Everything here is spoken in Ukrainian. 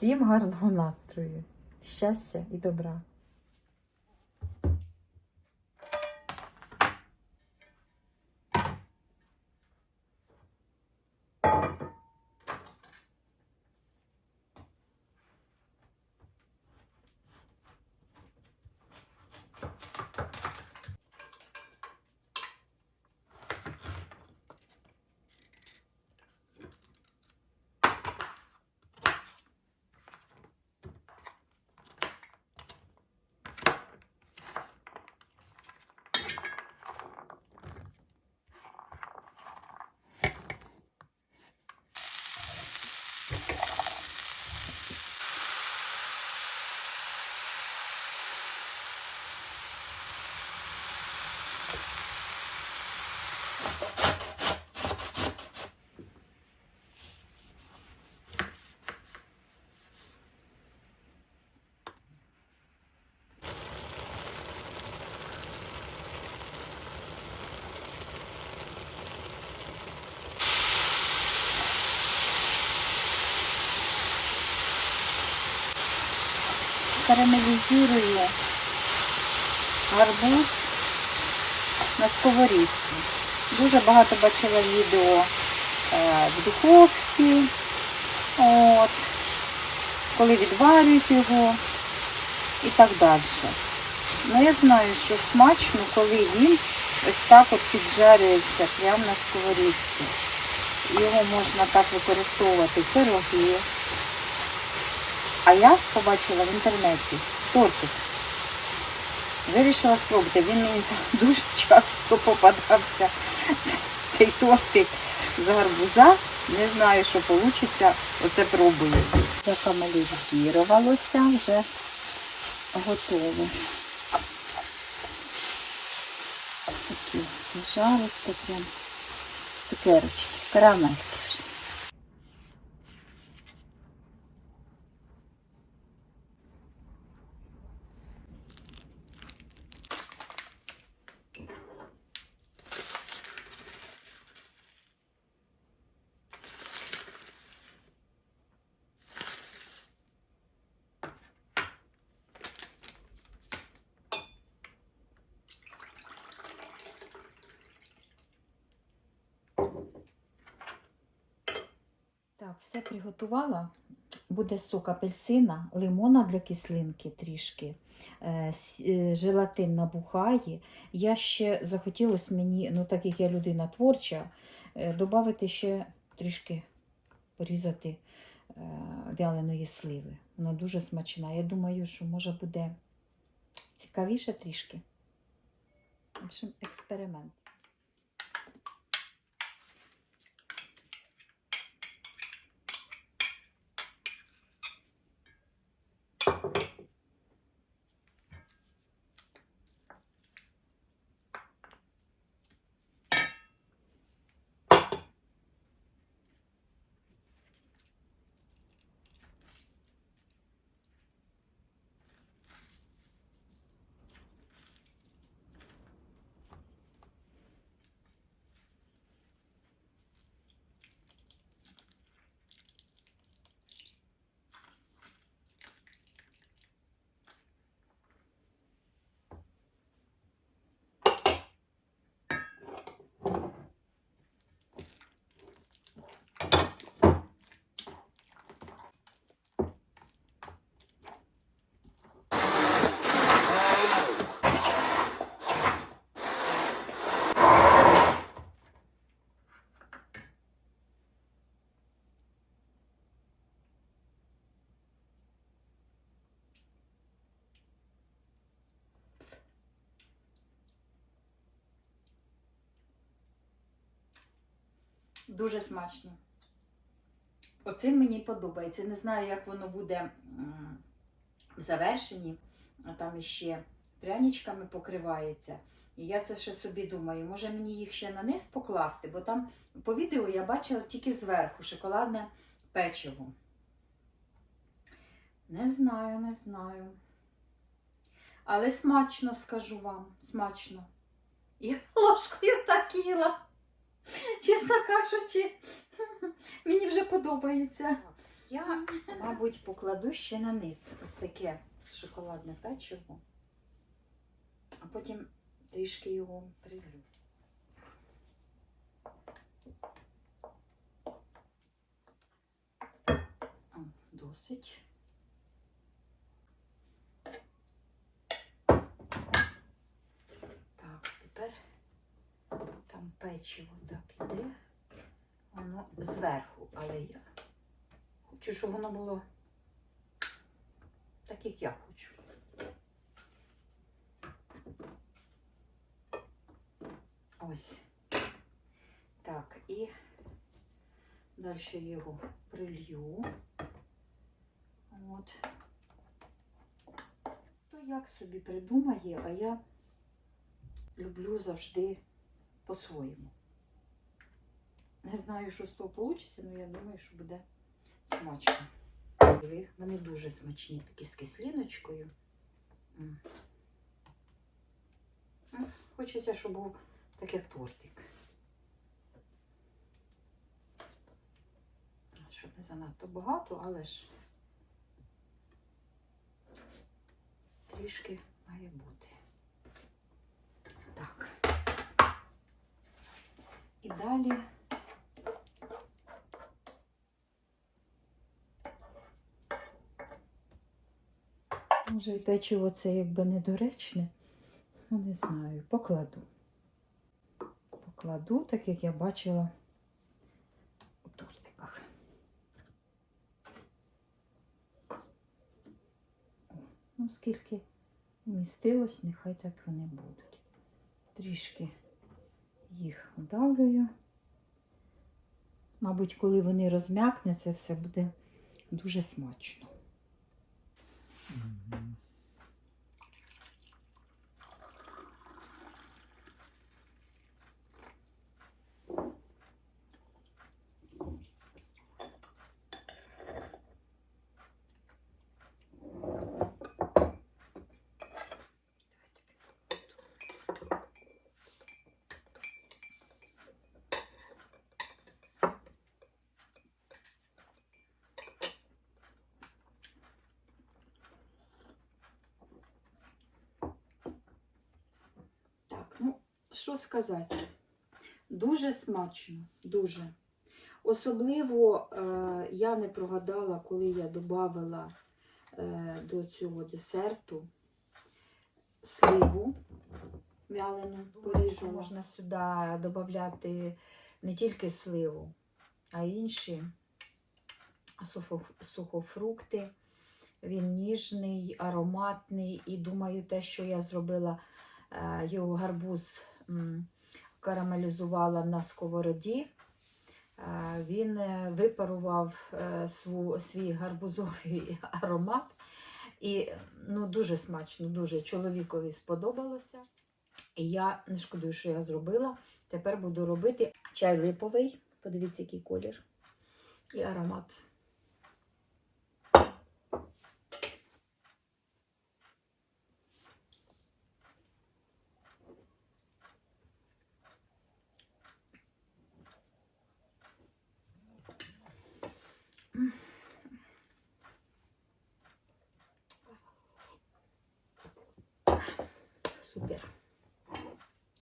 Всім гарного настрою, щастя і добра. Карамелізую гарбуз на сковорідці. Дуже багато бачила відео е, в духовці, от, коли відварюють його і так далі. Ну, я знаю, що смачно, коли він ось так от піджарюється прямо на сковорідці. Його можна так використовувати пироги, а я побачила в інтернеті тортик. Вирішила спробувати. Він мені дуже часто попадався. Цей тортик з гарбуза. Не знаю, що вийде. Оце пробую. Закамалізувалося, вже готове. Такі жаристі прям цукерочки, карамельки вже. Так, все приготувала. Буде сок апельсина, лимона для кислинки трішки, е, е, желатин набухає. Я ще захотілося мені, ну так як я людина творча, додати ще трішки порізати е, вяленої сливи. Вона дуже смачна. Я думаю, що може буде цікавіше трішки. В общем, експеримент. Дуже смачно. Оцим мені подобається. Не знаю, як воно буде в завершенні. А там іще пряничками покривається. І я це ще собі думаю, може мені їх ще на низ покласти, бо там по відео я бачила тільки зверху шоколадне печиво. Не знаю, не знаю. Але смачно скажу вам, смачно. Я ложкою так їла. Чесно кажучи, мені вже подобається. я, мабуть, покладу ще на низ ось таке шоколадне печиво, а потім трішки його прилю. Досить. Так, тепер там печиво так іде. Воно зверху, але я хочу, щоб воно було так, як я хочу. Ось. Так, і далі його прилью. От. То як собі придумає, а я люблю завжди по-своєму. Не знаю, що з того вийде, але я думаю, що буде смачно. Вони дуже смачні, такі з. М, Хочеться, щоб був так як тортик. Щоб не занадто багато, але ж трішки має бути. Так. І далі. Може, печиво це якби недоречне. Ну, не знаю, покладу. Покладу, так як я бачила у тортиках. Ну, скільки вмістилось, нехай так вони будуть. Трішки їх удавлюю. Мабуть, коли вони розм'якне, це все буде дуже смачно. Так, ну, що сказати? Дуже смачно, дуже. Особливо е, я не прогадала, коли я додавала е, до цього десерту сливу вялену порізала. Можна сюди додати не тільки сливу, а інші сухофрукти. Він ніжний, ароматний і думаю, те, що я зробила е, його гарбуз карамелізувала на сковороді. Е, Він е, випарував е, свій гарбузовий аромат. І ну, дуже смачно, дуже чоловікові сподобалося. І я не шкодую, що я зробила. Тепер буду робити чай липовий. Подивіться, який колір і аромат. Super.